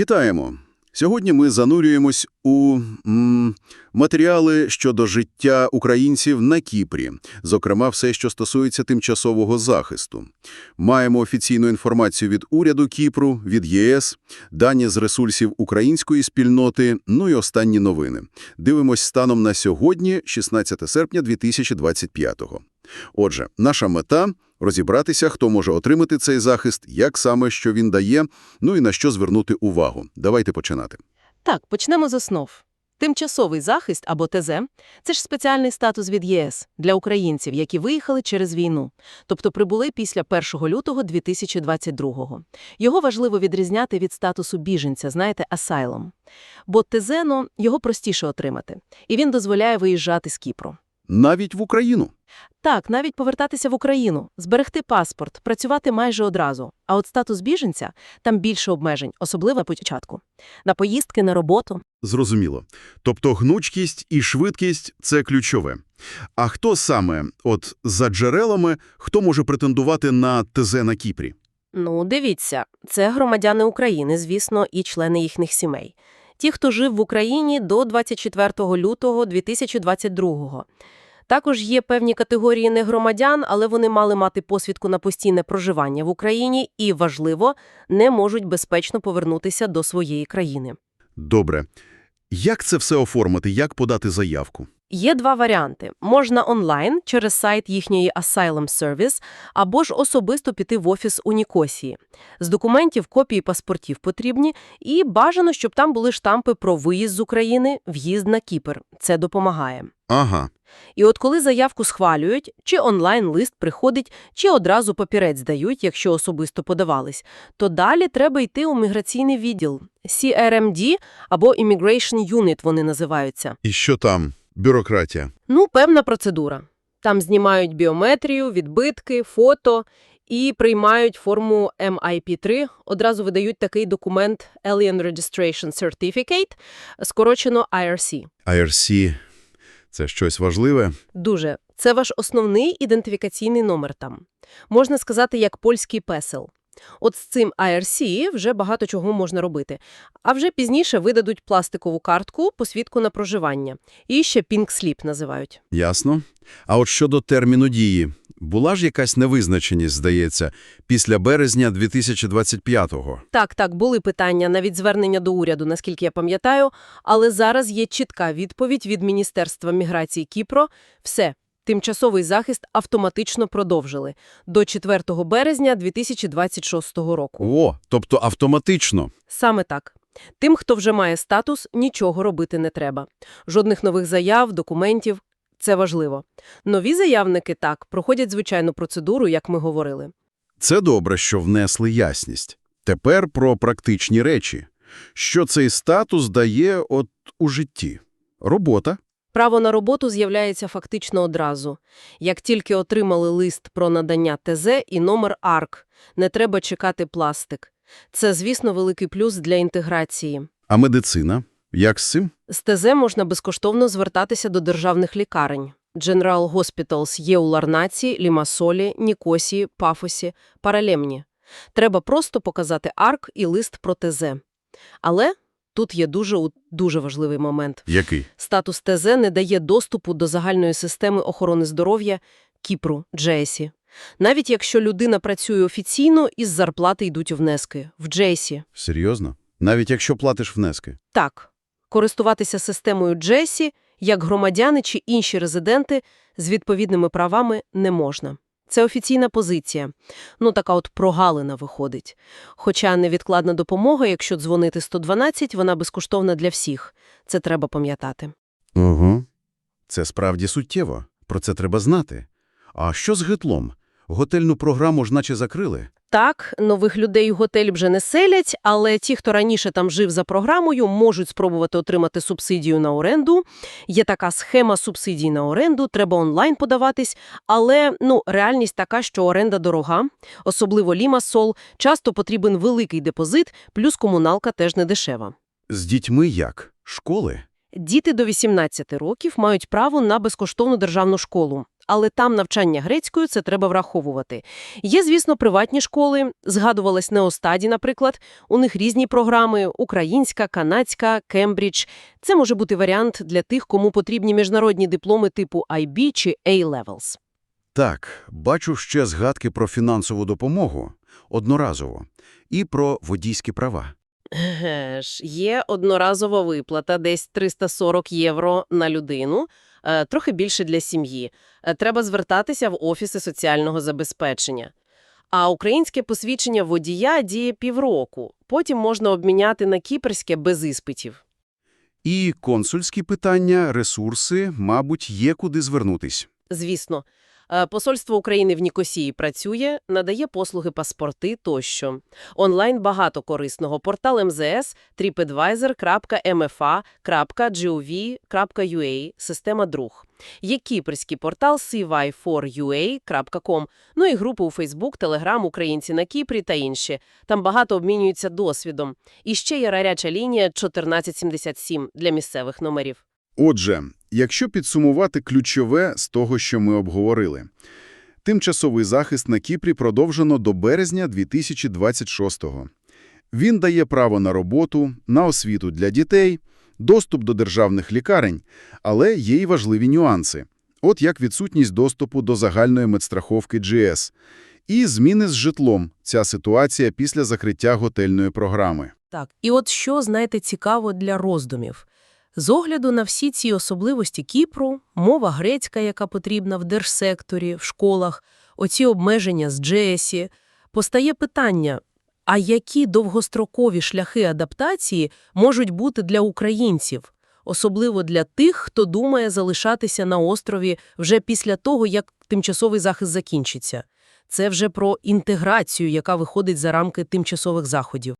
Вітаємо! Сьогодні ми занурюємось у м, матеріали щодо життя українців на Кіпрі, зокрема все, що стосується тимчасового захисту. Маємо офіційну інформацію від уряду Кіпру, від ЄС, дані з ресурсів української спільноти, ну і останні новини. Дивимось станом на сьогодні, 16 серпня 2025-го. Отже, наша мета – розібратися, хто може отримати цей захист, як саме, що він дає, ну і на що звернути увагу. Давайте починати. Так, почнемо з основ. Тимчасовий захист або ТЗ – це ж спеціальний статус від ЄС для українців, які виїхали через війну, тобто прибули після 1 лютого 2022-го. Його важливо відрізняти від статусу біженця, знаєте, асайлом. Бо ТЗ, ну, його простіше отримати, і він дозволяє виїжджати з Кіпру. Навіть в Україну. Так, навіть повертатися в Україну, зберегти паспорт, працювати майже одразу. А от статус біженця – там більше обмежень, особливо початку. На поїздки, на роботу. Зрозуміло. Тобто гнучкість і швидкість – це ключове. А хто саме, от за джерелами, хто може претендувати на ТЗ на Кіпрі? Ну, дивіться, це громадяни України, звісно, і члени їхніх сімей. Ті, хто жив в Україні до 24 лютого 2022-го. Також є певні категорії негромадян, але вони мали мати посвідку на постійне проживання в Україні і, важливо, не можуть безпечно повернутися до своєї країни. Добре. Як це все оформити? Як подати заявку? Є два варіанти. Можна онлайн через сайт їхньої Asylum Service, або ж особисто піти в офіс у Нікосії. З документів копії паспортів потрібні, і бажано, щоб там були штампи про виїзд з України, в'їзд на Кіпр. Це допомагає. Ага. І от коли заявку схвалюють, чи онлайн-лист приходить, чи одразу папірець дають, якщо особисто подавались, то далі треба йти у міграційний відділ. CRMD або Immigration Unit вони називаються. І що там? Бюрократія. Ну, певна процедура. Там знімають біометрію, відбитки, фото і приймають форму MIP-3. Одразу видають такий документ Alien Registration Certificate, скорочено IRC. IRC – це щось важливе? Дуже. Це ваш основний ідентифікаційний номер там. Можна сказати, як польський песел. От з цим IRC вже багато чого можна робити. А вже пізніше видадуть пластикову картку, посвідку на проживання. І ще Pink Slip називають. Ясно. А от щодо терміну дії. Була ж якась невизначеність, здається, після березня 2025-го. Так, так, були питання, навіть звернення до уряду, наскільки я пам'ятаю, але зараз є чітка відповідь від Міністерства міграції Кіпро. Все, тимчасовий захист автоматично продовжили до 4 березня 2026 року. О, тобто автоматично. Саме так. Тим, хто вже має статус, нічого робити не треба. Жодних нових заяв, документів. Це важливо. Нові заявники, так, проходять звичайну процедуру, як ми говорили. Це добре, що внесли ясність. Тепер про практичні речі. Що цей статус дає от у житті? Робота. Право на роботу з'являється фактично одразу. Як тільки отримали лист про надання ТЗ і номер АРК, не треба чекати пластик. Це, звісно, великий плюс для інтеграції. А медицина? Як з цим? З ТЗ можна безкоштовно звертатися до державних лікарень. General Hospitals є у Ларнаці, Лімасолі, Нікосії, Пафосі, Паралемні. Треба просто показати АРК і лист про ТЗ. Але тут є дуже, дуже важливий момент. Який? Статус ТЗ не дає доступу до загальної системи охорони здоров'я Кіпру, Джесі. Навіть якщо людина працює офіційно, із зарплати йдуть внески. В Джесі. Серйозно? Навіть якщо платиш внески? Так, користуватися системою Джесі, як громадяни чи інші резиденти, з відповідними правами не можна. Це офіційна позиція. Ну, така от прогалина виходить. Хоча невідкладна допомога, якщо дзвонити 112, вона безкоштовна для всіх. Це треба пам'ятати. Угу. Це справді суттєво. Про це треба знати. А що з гитлом? Готельну програму ж наче закрили. Так, нових людей у готель вже не селять, але ті, хто раніше там жив за програмою, можуть спробувати отримати субсидію на оренду. Є така схема субсидій на оренду, треба онлайн подаватись, але ну, реальність така, що оренда дорога, особливо Лімасол, часто потрібен великий депозит, плюс комуналка теж не дешева. З дітьми як? Школи? Діти до 18 років мають право на безкоштовну державну школу, але там навчання грецькою це треба враховувати. Є, звісно, приватні школи, згадувалась Неостаді, наприклад. У них різні програми – українська, канадська, Кембридж. Це може бути варіант для тих, кому потрібні міжнародні дипломи типу IB чи A-Levels. Так, бачу ще згадки про фінансову допомогу, одноразово, і про водійські права. Еге ж, є одноразова виплата, десь 340 євро на людину, е, трохи більше для сім'ї. Е, Треба звертатися в офіси соціального забезпечення. А українське посвідчення водія діє півроку. Потім можна обміняти на кіпрське без іспитів. І консульські питання, ресурси, мабуть, є куди звернутись. Звісно, Посольство України в Нікосії працює, надає послуги паспорти тощо. Онлайн багато корисного. Портал МЗС, tripadvisor.mfa.gov.ua, система друг. Є кіпрський портал cvi4ua.com, ну і групи у Фейсбук, Телеграм, Українці на Кіпрі та інші. Там багато обмінюються досвідом. І ще є гаряча лінія 1477 для місцевих номерів. Отже, якщо підсумувати ключове з того, що ми обговорили. Тимчасовий захист на Кіпрі продовжено до березня 2026-го. Він дає право на роботу, на освіту для дітей, доступ до державних лікарень, але є й важливі нюанси. От як відсутність доступу до загальної медстраховки GS. І зміни з житлом – ця ситуація після закриття готельної програми. Так, і от що, знаєте, цікаво для роздумів. З огляду на всі ці особливості Кіпру, мова грецька, яка потрібна в держсекторі, в школах, оці обмеження з Джесі, постає питання, а які довгострокові шляхи адаптації можуть бути для українців, особливо для тих, хто думає залишатися на острові вже після того, як тимчасовий захист закінчиться. Це вже про інтеграцію, яка виходить за рамки тимчасових заходів.